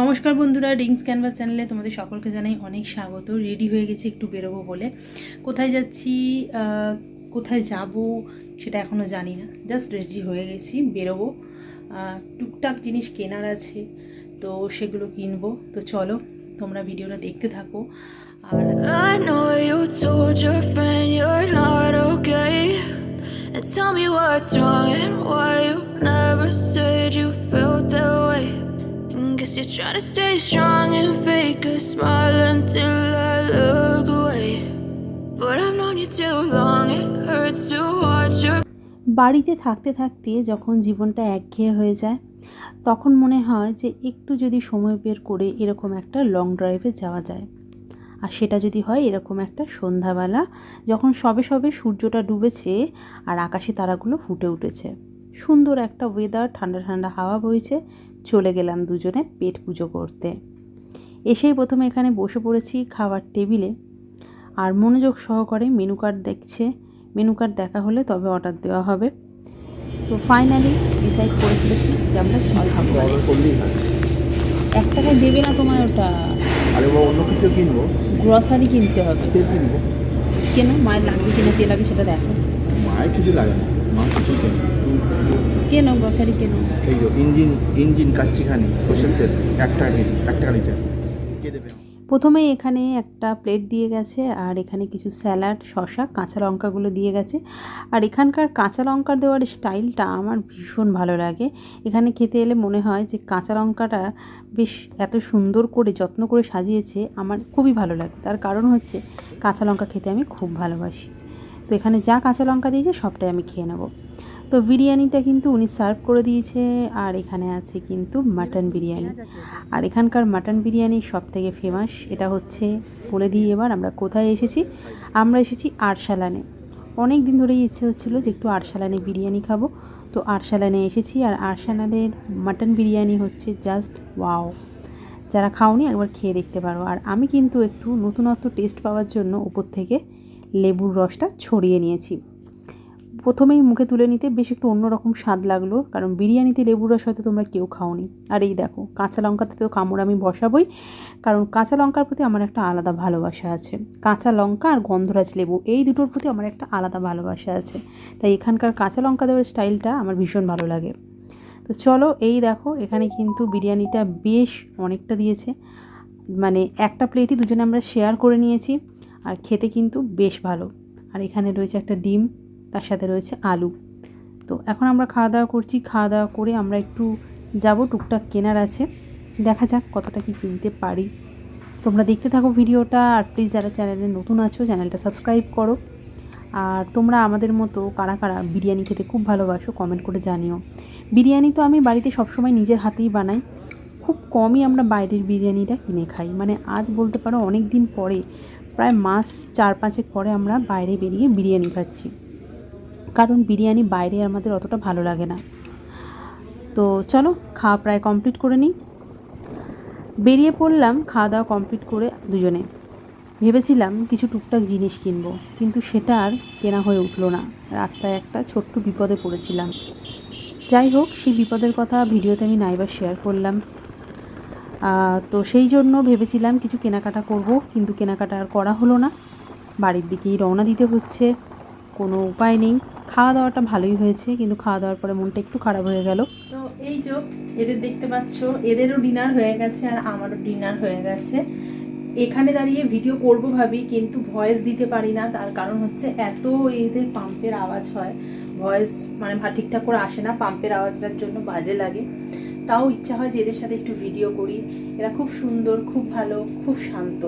নমস্কার বন্ধুরা Rings canvas চ্যানেলে তোমাদের সকলকে জানাই অনেক স্বাগত। রেডি হয়ে গেছি একটু বেরোবো বলে। কোথায় যাচ্ছি কোথায় যাব সেটা এখনও জানি না। জাস্ট রেডি হয়ে গেছি, বেরোবো। টুকটাক জিনিস কেনার আছে, তো সেগুলো কিনবো। তো চলো, তোমরা ভিডিওটা দেখতে থাকো। আর tell me what's wrong and why you Guess you're trying to stay strong and fake a smile until I look away. But I've known you too long, it hurts to watch your বাড়িতে থাকতে থাকতে যখন জীবনটা একঘেয়ে হয়ে যায় তখন মনে হয় যে একটু যদি সময় বের করে এরকম একটা লং ড্রাইভে যাওয়া যায় আর সেটা যদি হয় এরকম একটা সন্ধ্যাবেলা যখন সবে সবে সূর্যটা ডুবেছে আর আকাশে তারাগুলো ফুটে উঠেছে সুন্দর একটা ওয়েদার ঠান্ডা ঠান্ডা হাওয়া বইছে চলে গেলাম দুজনে পেট পুজো করতে। এসেই প্রথমে এখানে বসে পড়েছি খাবার টেবিলে। আর মনোযোগ সহকারে মেনু কার্ড দেখছে। মেনু কার্ড দেখা হলে তবে অর্ডার দেওয়া হবে। তো ফাইনালি ডিসাইড করে ফেলেছি যে আমরা কী খাব। এক টাকায় দেবে না তোমার ওটা? আরে অন্য কিছু কিনবো? গ্রসারি কিনতে হবে। কিনবো? কেন? মায়ের লাগবে কিনা তেল লাগে সেটা দেখো। মায়ের কিছু লাগে না। কেন গ্রসারি কেন এই যে ইঞ্জিন ইঞ্জিন কাচ্চিখানি সর্ষের তেল এক টাকা এক টাকা লিটার। কে দেবে প্রথমে এখানে একটা প্লেট দিয়ে গেছে আর এখানে কিছু স্যালাড শসা কাঁচা লঙ্কাগুলো দিয়ে গেছে। আর এখানকার কাঁচা লঙ্কা দেওয়ার স্টাইলটা আমার ভীষণ ভালো লাগে। এখানে খেতে এলে মনে হয় যে কাঁচা লঙ্কাটা বেশ এত সুন্দর করে যত্ন করে সাজিয়েছে আমার খুবই ভালো লাগে। তার কারণ হচ্ছে কাঁচা লঙ্কা খেতে আমি খুব ভালোবাসি। তো এখানে যা কাঁচা লঙ্কা দিয়েছে সবটাই আমি খেয়ে নেব। তো বিরিয়ানিটা কিন্তু উনি সার্ভ করে দিয়েছে, আর এখানে আছে কিন্তু মাটন বিরিয়ানি। আর এখানকার মাটন বিরিয়ানি সব থেকে ফেমাস, এটা হচ্ছে বলে দিই এবার আমরা কোথায় এসেছি। আমরা এসেছি আরশালানে। অনেক দিন ধরেই ইচ্ছে হচ্ছিল যে একটু আরশালানে বিরিয়ানি খাব। তো আরশালানে এসেছি, আর আরশালানের মাটন বিরিয়ানি হচ্ছে জাস্ট ওয়াও। যারা খাওনি একবার খেয়ে দেখতে পারো। আর আমি কিন্তু একটু নতুনত্ব টেস্ট পাওয়ার জন্য উপর থেকে লেবুর রসটা ছড়িয়ে নিয়েছি। প্রথমেই মুখে তুলে নিতে বেশ একটু অন্যরকম স্বাদ লাগল, কারণ বিরিয়ানিতে লেবুর রস হয়তো তোমরা কেউ খাওনি। আর এই দেখো, কাঁচা লঙ্কাতে তো কামড় আমি বসাবই, কারণ কাঁচা লঙ্কার প্রতি আমার একটা আলাদা ভালোবাসা আছে। কাঁচা লঙ্কা আর গন্ধরাজ লেবু, এই দুটোর প্রতি আমার একটা আলাদা ভালোবাসা আছে। তাই এখানকার কাঁচা লঙ্কা দেওয়ার স্টাইলটা আমার ভীষণ ভালো লাগে। তো চলো, এই দেখো, এখানে কিন্তু বিরিয়ানিটা বেশ অনেকটা দিয়েছে। মানে একটা প্লেটই দুজনে আমরা শেয়ার করে নিয়েছি। আর খেতে কিন্তু বেশ ভালো। আর এখানে রয়েছে একটা ডিম, তার সাথে রয়েছে আলু। তো এখন আমরা খাওয়া দাওয়া করছি। খাওয়া দাওয়া করে আমরা একটু যাব, টুকটাক কেনার আছে। দেখা যাক কতটা কি কিনতে পারি। তোমরা দেখতে থাকো ভিডিওটা আর প্লিজ যারা চ্যানেলে নতুন আছো চ্যানেলটা সাবস্ক্রাইব করো। আর তোমরা আমাদের মতো কারা কারা বিরিয়ানি খেতে খুব ভালোবাসো কমেন্ট করে জানিও। বিরিয়ানি তো আমি বাড়িতে সবসময় নিজের হাতেই বানাই। খুব কমই আমরা বাইরের বিরিয়ানিটা কিনে খাই। মানে আজ বলতে পারো অনেক দিন পরে প্রায় মাস চার পাঁচেক পরে আমরা বাইরে বেরিয়ে বিরিয়ানি খাচ্ছি। কারণ বিরিয়ানি বাইরে আমাদের অতটা ভালো লাগে না। তো চলো, খাওয়া প্রায় কমপ্লিট করে নিই। বেরিয়ে পড়লাম, খাওয়া দাওয়া কমপ্লিট করে দুজনে। ভেবেছিলাম কিছু টুকটাক জিনিস কিনবো, কিন্তু সেটা আর কেনা হয়ে উঠল না। রাস্তায় একটা ছোট্ট বিপদে পড়েছিলাম। যাই হোক, সেই বিপদের কথা ভিডিওতে আমি নাইবার শেয়ার করলাম। তো সেই জন্য ভেবেছিলাম কিছু কেনাকাটা করব, কিন্তু কেনাকাটা আর করা হলো না। বাড়ির দিকেই রওনা দিতে হচ্ছে, কোনো উপায় নেই। খাওয়া দাওয়াটা ভালোই হয়েছে, কিন্তু খাওয়া দাওয়ার পরে মনটা একটু খারাপ হয়ে গেল। তো এই যে, এদের দেখতে পাচ্ছ, এদেরও ডিনার হয়ে গেছে আর আমারও ডিনার হয়ে গেছে। এখানে দাঁড়িয়ে ভিডিও করব ভাবি, কিন্তু ভয়েস দিতে পারি না। তার কারণ হচ্ছে এত এদের পাম্পের আওয়াজ হয়। ভয়েস মানে ঠিকঠাক করে আসে না, পাম্পের আওয়াজটার জন্য বাজে লাগে। তাও ইচ্ছা হয় যে এদের সাথে একটু ভিডিও করি। এরা খুব সুন্দর, খুব ভালো, খুব শান্ত।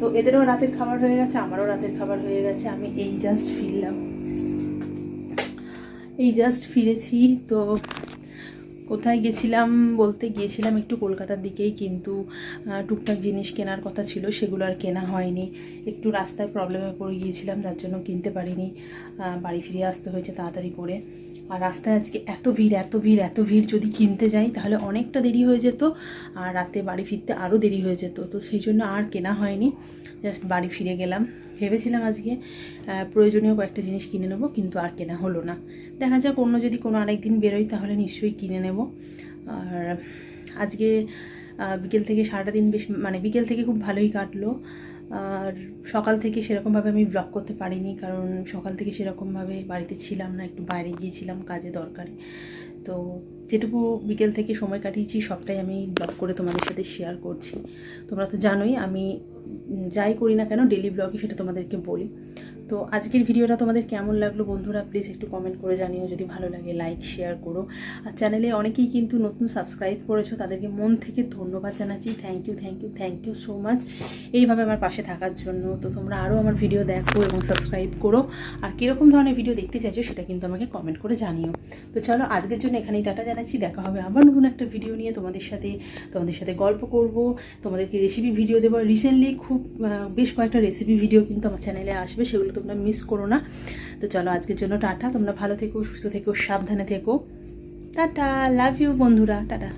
তো এদেরও রাতের খাবার হয়ে গেছে, আমারও রাতের খাবার হয়ে গেছে, আমি এই জাস্ট ফিরলাম। এই জাস্ট ফিরেছি, তো কোথায় গেছিলাম বলতে গিয়েছিলাম একটু কলকাতার দিকেই, কিন্তু টুকটাক জিনিস কেনার কথা ছিল, সেগুলো আর কেনা হয়নি। একটু রাস্তায় প্রবলেমে পড়ে গিয়েছিলাম যার জন্য কিনতে পারিনি। বাড়ি ফিরে আসতে হয়েছে তাড়াতাড়ি করে। আর রাস্তায় আজকে এত ভিড় এত ভিড় এত ভিড় যদি কিনতে যাই, তাহলে অনেকটা দেরি হয়ে যেত আর রাতে বাড়ি ফিরতে আরও দেরি হয়ে যেত। তো সেই জন্য আর কেনা হয়নি, জাস্ট বাড়ি ফিরে গেলাম। ভেবেছিলাম আজকে প্রয়োজনীয় কয়েকটা জিনিস কিনে নেব, কিন্তু আর কেনা হলো না। দেখা যাক অন্য যদি কোনো আরেক দিন বেরোই, তাহলে নিশ্চয়ই কিনে নেব। আর আজকে বিকেল থেকে সারাটা দিন বেশ মানে বিকেল থেকে খুব ভালোই কাটলো। আর সকাল থেকে সেরকমভাবে আমি ব্লগ করতে পারিনি, কারণ সকাল থেকে সেরকমভাবে বাড়িতে ছিলাম না, একটু বাইরে গিয়েছিলাম কাজে দরকারে। তো যেটুকু বিকেল থেকে সময় কাটিয়েছি, সবটাই আমি ব্লগ করে তোমাদের সাথে শেয়ার করছি। তোমরা তো জানোই, আমি যাই করি না কেন ডেলি ব্লগে সেটা তোমাদেরকে বলি। তো আজকের ভিডিওটা তোমাদের কেমন লাগল বন্ধুরা? প্লিজ একটু কমেন্ট করে জানিও। যদি ভালো লাগে লাইক শেয়ার করো। আর চ্যানেলে অনেকেই কিন্তু নতুন সাবস্ক্রাইব করেছ, তাদেরকে মন থেকে ধন্যবাদ জানাচ্ছি। Thank you thank you thank you so much এইভাবে আমার পাশে থাকার জন্য। তো তোমরা আরও আমার ভিডিও দেখো এবং সাবস্ক্রাইব করো। আর কীরকম ধরনের ভিডিও দেখতে চাইছো, সেটা কিন্তু আমাকে কমেন্ট করে জানিও। তো চলো, আজকের জন্য এখানেই টাটা জানাচ্ছি। দেখা হবে আবার নতুন একটা ভিডিও নিয়ে তোমাদের সাথে। তোমাদের সাথে গল্প করব। তোমাদেরকে রেসিপি ভিডিও দেবো। রিসেন্টলি খুব বেশ কয়েকটা রেসিপি ভিডিও কিন্তু আমার চ্যানেলে আসবে। সেগুলো তোমরা মিস করো না। তো চলো আজকের জন্য টাটা। তোমরা ভালো থেকো, সুস্থ থেকো, সাবধানে থেকো। টাটা লাভ ইউ বন্ধুরা। টাটা।